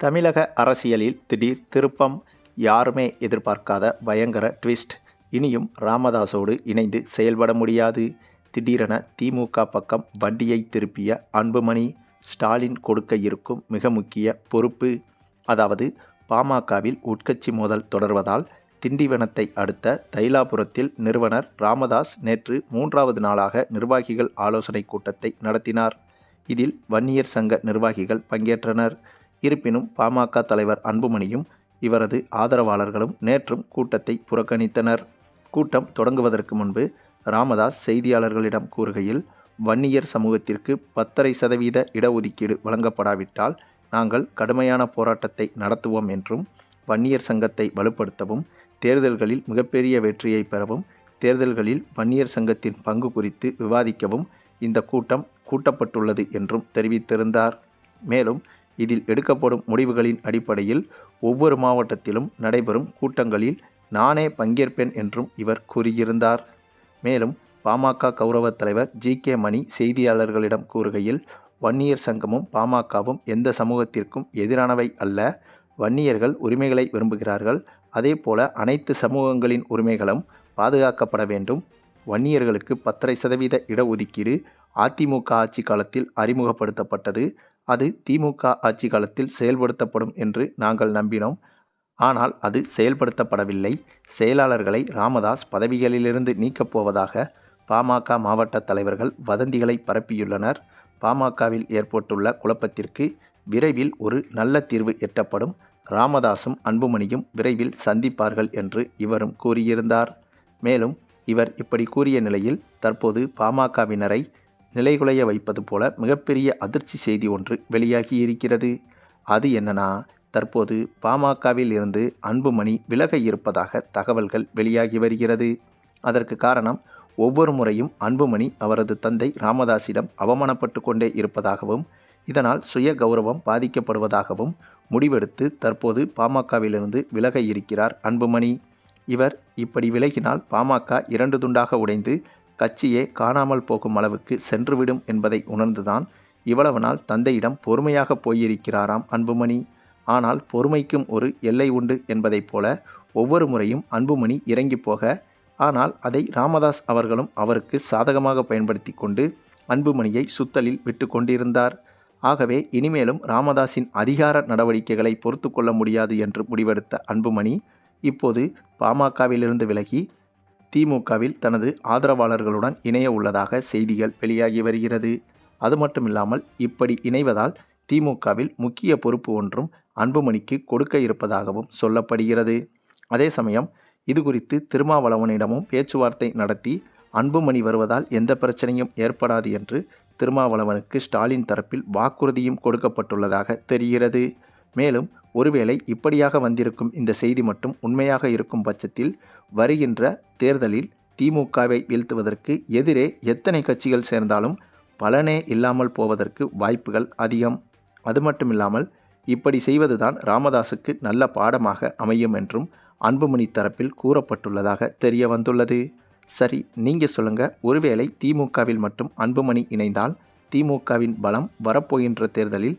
தமிழக அரசியலில் திடீர் திருப்பம் யாருமே எதிர்பார்க்காத பயங்கர ட்விஸ்ட் இனியும் ராமதாஸோடு இணைந்து செயல்பட முடியாது. திடீரென திமுக பக்கம் வண்டியை திருப்பிய அன்புமணி ஸ்டாலின் கொடுக்க இருக்கும் மிக முக்கிய பொறுப்பு. அதாவது பாமகவில் உட்கட்சி மோதல் தொடர்வதால் திண்டிவனத்தை அடுத்த தைலாபுரத்தில் நிறுவனர் ராமதாஸ் நேற்று மூன்றாவது நாளாக நிர்வாகிகள் ஆலோசனை கூட்டத்தை நடத்தினார். இதில் வன்னியர் சங்க நிர்வாகிகள் பங்கேற்றனர். இருப்பினும் பாமக தலைவர் அன்புமணியும் இவரது ஆதரவாளர்களும் நேற்றும் கூட்டத்தை புறக்கணித்தனர். கூட்டம் தொடங்குவதற்கு முன்பு ராமதாஸ் செய்தியாளர்களிடம் கூறுகையில் வன்னியர் சமூகத்திற்கு பத்தரை சதவீத இடஒதுக்கீடு வழங்கப்படாவிட்டால் நாங்கள் கடுமையான போராட்டத்தை நடத்துவோம் என்றும் வன்னியர் சங்கத்தை வலுப்படுத்தவும் தேர்தல்களில் மிகப்பெரிய வெற்றியை பெறவும் தேர்தல்களில் வன்னியர் சங்கத்தின் பங்கு குறித்து விவாதிக்கவும் இந்த கூட்டம் கூட்டப்பட்டுள்ளது என்றும் தெரிவித்திருந்தார். மேலும் இதில் எடுக்கப்படும் முடிவுகளின் அடிப்படையில் ஒவ்வொரு மாவட்டத்திலும் நடைபெறும் கூட்டங்களில் நானே பங்கேற்பேன் என்றும் இவர் கூறியிருந்தார். மேலும் பாமக கௌரவ தலைவர் ஜி. கே. மணி செய்தியாளர்களிடம் கூறுகையில் வன்னியர் சங்கமும் பாமகவும் எந்த சமூகத்திற்கும் எதிரானவை அல்ல. வன்னியர்கள் உரிமைகளை விரும்புகிறார்கள். அதே போல அனைத்து சமூகங்களின் உரிமைகளும் பாதுகாக்கப்பட வேண்டும். வன்னியர்களுக்கு பத்தரை சதவீத இடஒதுக்கீடு அதிமுக ஆட்சி காலத்தில் அறிமுகப்படுத்தப்பட்டது. அது திமுக ஆட்சி காலத்தில் செயல்படுத்தப்படும் என்று நாங்கள் நம்பினோம். ஆனால் அது செயல்படுத்தப்படவில்லை. செயலாளர்களை ராமதாஸ் பதவிகளிலிருந்து நீக்கப் போவதாக பாமக மாவட்ட தலைவர்கள் வதந்திகளை பரப்பியுள்ளனர். பாமகவில் ஏற்பட்டுள்ள குழப்பத்திற்கு விரைவில் ஒரு நல்ல தீர்வு எட்டப்படும். ராமதாசும் அன்புமணியும் விரைவில் சந்திப்பார்கள் என்று இவரும் கூறியிருந்தார். மேலும் இவர் இப்படி கூறிய நிலையில் தற்போது பாமகவினரை நிலைகுலைய வைப்பது போல மிகப்பெரிய அதிர்ச்சி செய்தி ஒன்று வெளியாகி இருக்கிறது. அது என்னன்னா தற்போது பாமகவில் இருந்து அன்புமணி விலக இருப்பதாக தகவல்கள் வெளியாகி வருகிறது. அதற்கு காரணம் ஒவ்வொரு முறையும் அன்புமணி அவரது தந்தை ராமதாஸிடம் அவமானப்பட்டு கொண்டே இருப்பதாகவும் இதனால் சுய கௌரவம் பாதிக்கப்படுவதாகவும் முடிவெடுத்து தற்போது பாமகவிலிருந்து விலக இருக்கிறார் அன்புமணி. இவர் இப்படி விலகினால் பாமக இரண்டு துண்டாக உடைந்து கட்சியே காணாமல் போகும் அளவுக்கு சென்றுவிடும் என்பதை உணர்ந்துதான் இவ்வளவு நாள் தந்தையிடம் பொறுமையாக போயிருக்கிறாராம் அன்புமணி. ஆனால் பொறுமைக்கும் ஒரு எல்லை உண்டு என்பதைப் போல ஒவ்வொரு முறையும் அன்புமணி இறங்கி போக ஆனால் அதை ராமதாஸ் அவர்களும் அவருக்கு சாதகமாக பயன்படுத்தி கொண்டு அன்புமணியை சுத்தலில் விட்டு கொண்டிருந்தார். ஆகவே இனிமேலும் ராமதாஸின் அதிகார நடவடிக்கைகளை பொறுத்து கொள்ள முடியாது என்று முடிவெடுத்த அன்புமணி இப்போது பாமகவிலிருந்து விலகி திமுகவில் தனது ஆதரவாளர்களுடன் இணைய உள்ளதாக செய்திகள் வெளியாகி வருகிறது. அது மட்டுமில்லாமல் இப்படி இணைவதால் திமுகவில் முக்கிய பொறுப்பு ஒன்றும் அன்புமணிக்கு கொடுக்க இருப்பதாகவும் சொல்லப்படுகிறது. அதே சமயம் இது குறித்து திருமாவளவனிடமும் பேச்சுவார்த்தை நடத்தி அன்புமணி வருவதால் எந்த பிரச்சனையும் ஏற்படாது என்று திருமாவளவனுக்கு ஸ்டாலின் தரப்பில் வாக்குறுதியும் கொடுக்கப்பட்டுள்ளதாக தெரிகிறது. மேலும் ஒருவேளை இப்படியாக வந்திருக்கும் இந்த செய்தி மட்டும் உண்மையாக இருக்கும் பட்சத்தில் வருகின்ற தேர்தலில் திமுகவை வீழ்த்துவதற்கு எதிரே எத்தனை கட்சிகள் சேர்ந்தாலும் பலனே இல்லாமல் போவதற்கு வாய்ப்புகள் அதிகம். அது மட்டும் இல்லாமல் இப்படி செய்வதுதான் ராமதாஸுக்கு நல்ல பாடமாக அமையும் என்றும் அன்புமணி தரப்பில் கூறப்பட்டுள்ளதாக தெரிய வந்துள்ளது. சரி நீங்கள் சொல்லுங்கள் ஒருவேளை திமுகவில் மட்டும் அன்புமணி இணைந்தால் திமுகவின் பலம் வரப்போகின்ற தேர்தலில்